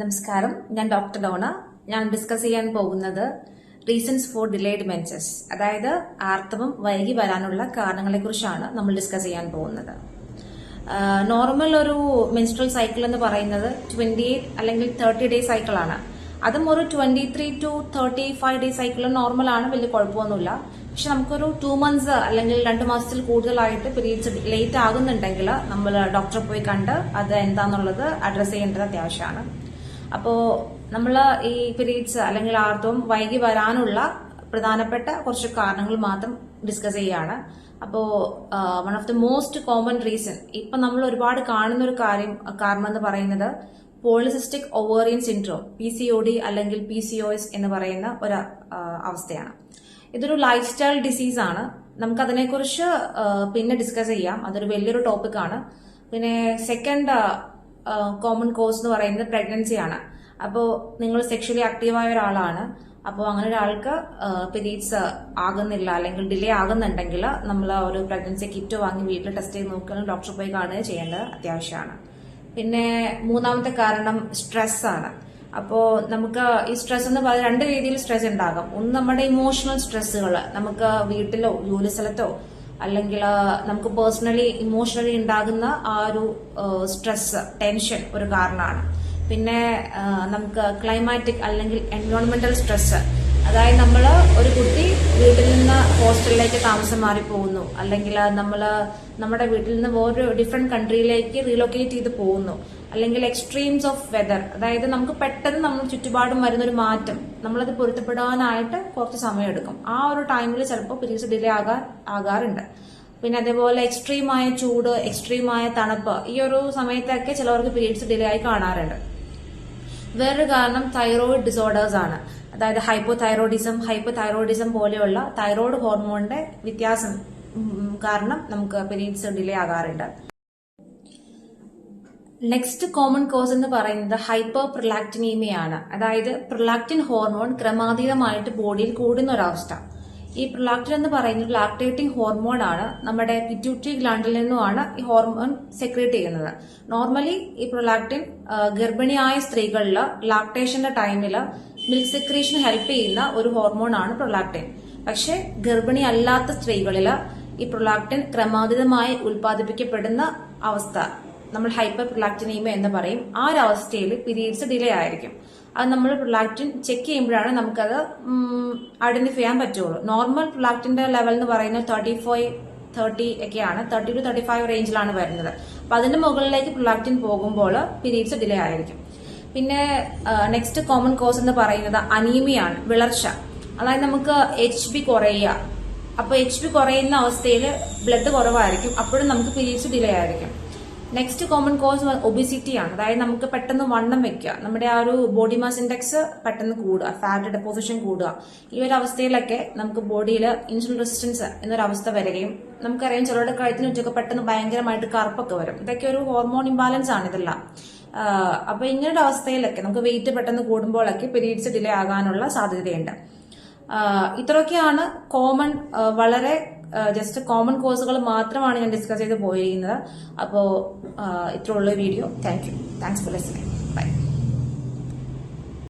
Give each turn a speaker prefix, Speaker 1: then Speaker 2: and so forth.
Speaker 1: നമസ്കാരം. ഞാൻ doctor Donna. ഞാൻ ഡിസ്കസ് ചെയ്യാൻ പോകുന്നത് റീസൺസ് ഫോർ ഡിലേഡ് മെൻസസ് അതായത് ആർത്തവം വൈകി വരാനുള്ള കാരണങ്ങളെ കുറിച്ചാണ് നമ്മൾ ഡിസ്കസ് ചെയ്യാൻ പോകുന്നത്. നോർമൽ ഒരു മെൻസ്ട്രൽ സൈക്കിൾ എന്ന് പറയുന്നത് ട്വന്റി എയ്റ്റ് അല്ലെങ്കിൽ തേർട്ടി ഡേ സൈക്കിളാണ് അതും ഒരു twenty three to thirty five day cycle നോർമലാണ് വലിയ കുഴപ്പമൊന്നുമില്ല. പക്ഷെ നമുക്കൊരു ടു മന്ത്സ് അല്ലെങ്കിൽ രണ്ട് മാസത്തിൽ കൂടുതലായിട്ട് പിരീഡ്സ് ലേറ്റ് ആകുന്നുണ്ടെങ്കിൽ നമ്മൾ ഡോക്ടറെ പോയി കണ്ട് അത് എന്താന്നുള്ളത് അഡ്രസ് ചെയ്യേണ്ടത് അത്യാവശ്യമാണ്. അപ്പോൾ നമ്മൾ ഈ പീരീഡ്സ് അല്ലെങ്കിൽ ആർത്തവം വൈകി വരാനുള്ള പ്രധാനപ്പെട്ട കുറച്ച് കാരണങ്ങൾ മാത്രം ഡിസ്കസ് ചെയ്യാണ്. അപ്പോ one of the most common reason ഇപ്പം നമ്മൾ ഒരുപാട് കാണുന്ന ഒരു കാര്യം കാരണം എന്ന് പറയുന്നത് polycystic ovarian syndrome P C O D അല്ലെങ്കിൽ പി സി ഒ എസ് എന്ന് പറയുന്ന ഒരു അവസ്ഥയാണ്. ഇതൊരു ലൈഫ് സ്റ്റൈൽ ആണ്. നമുക്ക് അതിനെക്കുറിച്ച് പിന്നെ ഡിസ്കസ് ചെയ്യാം. അതൊരു വലിയൊരു ടോപ്പിക്കാണ് പിന്നെ സെക്കൻഡ് കോമൺ കോസ് എന്ന് പറയുന്നത് പ്രഗ്നൻസി ആണ്. അപ്പോൾ നിങ്ങൾ സെക്ഷലി ആക്റ്റീവായ ഒരാളാണ്. അപ്പോൾ അങ്ങനെ ഒരാൾക്ക് പിരീഡ്സ് ആകുന്നില്ല അല്ലെങ്കിൽ ഡിലേ ആകുന്നുണ്ടെങ്കിൽ നമ്മൾ ഒരു പ്രഗ്നൻസി കിറ്റ് വാങ്ങി വീട്ടിൽ ടെസ്റ്റ് ചെയ്ത് നോക്കുകയും ഡോക്ടറെ പോയി കാണുകയും ചെയ്യേണ്ടത് അത്യാവശ്യമാണ്. പിന്നെ മൂന്നാമത്തെ കാരണം സ്ട്രെസ് ആണ്. അപ്പോൾ നമുക്ക് ഈ സ്ട്രെസ് എന്ന് പറയുന്നത് രണ്ട് രീതിയിൽ സ്ട്രെസ് ഉണ്ടാകും. ഒന്ന് നമ്മുടെ ഇമോഷണൽ സ്ട്രെസ്സുകൾ നമുക്ക് വീട്ടിലോ ജോലി സ്ഥലത്തോ അല്ലെങ്കിൽ നമുക്ക് പേഴ്സണലി ഇമോഷണലി ഉണ്ടാകുന്ന ആ ഒരു സ്ട്രെസ് ടെൻഷൻ ഒരു കാരണമാണ്. പിന്നെ നമുക്ക് ക്ലൈമാറ്റിക് അല്ലെങ്കിൽ എൻവയോൺമെന്റൽ സ്ട്രെസ് അതായത് നമ്മൾ ഒരു കുട്ടി വീട്ടിൽ നിന്ന് ഹോസ്റ്റലിലേക്ക് താമസം മാറി പോകുന്നു അല്ലെങ്കിൽ നമ്മൾ നമ്മുടെ വീട്ടിൽ നിന്ന് വേറൊരു ഡിഫറെന്റ് കൺട്രിയിലേക്ക് റീലൊക്കേറ്റ് ചെയ്ത് പോകുന്നു. അല്ലെങ്കിൽ എക്സ്ട്രീംസ് ഓഫ് വെതർ അതായത് നമുക്ക് പെട്ടെന്ന് നമ്മൾ ചുറ്റുപാടും വരുന്ന ഒരു മാറ്റം. നമ്മളത് പൊരുത്തപ്പെടാനായിട്ട് കുറച്ച് സമയമെടുക്കും. ആ ഒരു ടൈമിൽ ചിലപ്പോൾ പീരീഡ്സ് ഡിലേ ആകാ ആകാറുണ്ട്. പിന്നെ അതേപോലെ എക്സ്ട്രീമായ ചൂട് എക്സ്ട്രീമായ തണുപ്പ് ഈ ഒരു സമയത്തൊക്കെ ചിലവർക്ക് പീരീഡ്സ് ഡിലേ ആയി കാണാറുണ്ട്. വേറൊരു കാരണം തൈറോയിഡ് ഡിസോർഡേഴ്സ് ആണ്. അതായത് ഹൈപ്പോ തൈറോയിഡിസം ഹൈപ്പോ തൈറോയിഡിസം പോലെയുള്ള തൈറോയിഡ് ഹോർമോണിന്റെ വ്യത്യാസം കാരണം നമുക്ക് പീരീഡ്സ് ഡിലേ ആകാറുണ്ട്. നെക്സ്റ്റ് കോമൺ കോസ് എന്ന് പറയുന്നത് ഹൈപ്പർ പ്രൊലാക്ടിനീമിയാണ് അതായത് പ്രൊലാക്ടിൻ ഹോർമോൺ ക്രമാതീതമായിട്ട് ബോഡിയിൽ കൂടുന്ന ഒരവസ്ഥ. ഈ പ്രൊലാക്റ്റിൻ എന്ന് പറയുന്നത് ലാക്ടേറ്റിംഗ് ഹോർമോൺ ആണ്. നമ്മുടെ പിറ്റ്യൂട്ടറി ഗ്ലാൻഡിൽ നിന്നുമാണ് ഈ ഹോർമോൺ സെക്രേറ്റ് ചെയ്യുന്നത്. നോർമലി ഈ പ്രൊലാക്റ്റിൻ ഗർഭിണിയായ സ്ത്രീകളിൽ ലാക്ടേഷന്റെ ടൈമിൽ മിൽക്ക് സെക്രീഷൻ ഹെൽപ്പ് ചെയ്യുന്ന ഒരു ഹോർമോൺ ആണ് പ്രൊലാക്റ്റിൻ പക്ഷെ ഗർഭിണി അല്ലാത്ത സ്ത്രീകളിൽ ഈ പ്രൊലാക്റ്റിൻ ക്രമാതീതമായി ഉൽപ്പാദിപ്പിക്കപ്പെടുന്ന അവസ്ഥ. നമ്മൾ ഹൈപ്പർ പ്രൊലാക്ടിനീമ എന്ന് പറയും. ആ ഒരു അവസ്ഥയിൽ പീരീഡ്സ് ഡിലേ ആയിരിക്കും. അത് നമ്മൾ പ്രൊലാക്റ്റിൻ ചെക്ക് ചെയ്യുമ്പോഴാണ് നമുക്കത് ഐഡന്റിഫൈ ചെയ്യാൻ പറ്റുള്ളൂ. നോർമൽ പ്രൊലാക്റ്റിന്റെ ലെവൽ എന്ന് പറയുന്നത് തേർട്ടി ഫൈവ് തേർട്ടി ഒക്കെയാണ്. തേർട്ടി ടു തേർട്ടി ഫൈവ് റേഞ്ചിലാണ് വരുന്നത്. അപ്പൊ അതിന്റെ മുകളിലേക്ക് പ്രൊലാക്റ്റിൻ പോകുമ്പോൾ പീരീഡ്സ് ഡിലേ ആയിരിക്കും. പിന്നെ നെക്സ്റ്റ് കോമൺ കോസ് എന്ന് പറയുന്നത് അനീമിയാണ് വിളർച്ച. അതായത് നമുക്ക് എച്ച് ബി കുറയുക. അപ്പൊ എച്ച് ബി കുറയുന്ന അവസ്ഥയിൽ ബ്ലഡ് കുറവായിരിക്കും. അപ്പോഴും നമുക്ക് പീരീഡ്സ് ഡിലേ ആയിരിക്കും. നെക്സ്റ്റ് കോമൺ കോസ് ഒബിസിറ്റി ആണ്. അതായത് നമുക്ക് പെട്ടെന്ന് വണ്ണം വെക്കുക നമ്മുടെ ആ ഒരു ബോഡി മാസ് ഇൻഡെക്സ് പെട്ടെന്ന് കൂടുക. ഫാറ്റ് ഡെപ്പോസിഷൻ കൂടുക. ഈ ഒരു അവസ്ഥയിലൊക്കെ നമുക്ക് ബോഡിയിൽ ഇൻസുലിൻ റെസിസ്റ്റൻസ് എന്നൊരു അവസ്ഥ വരികയും നമുക്കറിയാം ചിലരുടെ കഴുത്തിന് ചുറ്റൊക്കെ പെട്ടെന്ന് ഭയങ്കരമായിട്ട് കറുപ്പൊക്കെ വരും. ഇതൊക്കെ ഒരു ഹോർമോൺ ഇംബാലൻസ് ആണ് ഇതെല്ലാം. അപ്പൊ ഇങ്ങനൊരു അവസ്ഥയിലൊക്കെ നമുക്ക് വെയിറ്റ് പെട്ടെന്ന് കൂടുമ്പോഴൊക്കെ പീരീഡ്സ് ഡിലേ ആകാനുള്ള സാധ്യതയുണ്ട്. ഇത്രയൊക്കെയാണ് കോമൺ വളരെ ജസ്റ്റ് കോമൺ കോഴ്സുകൾ മാത്രമാണ് ഞാൻ ഡിസ്കസ് ചെയ്ത് പോയിരിക്കുന്നത്. അപ്പോൾ ഇത്രയുള്ള video thank you thanks for listening bye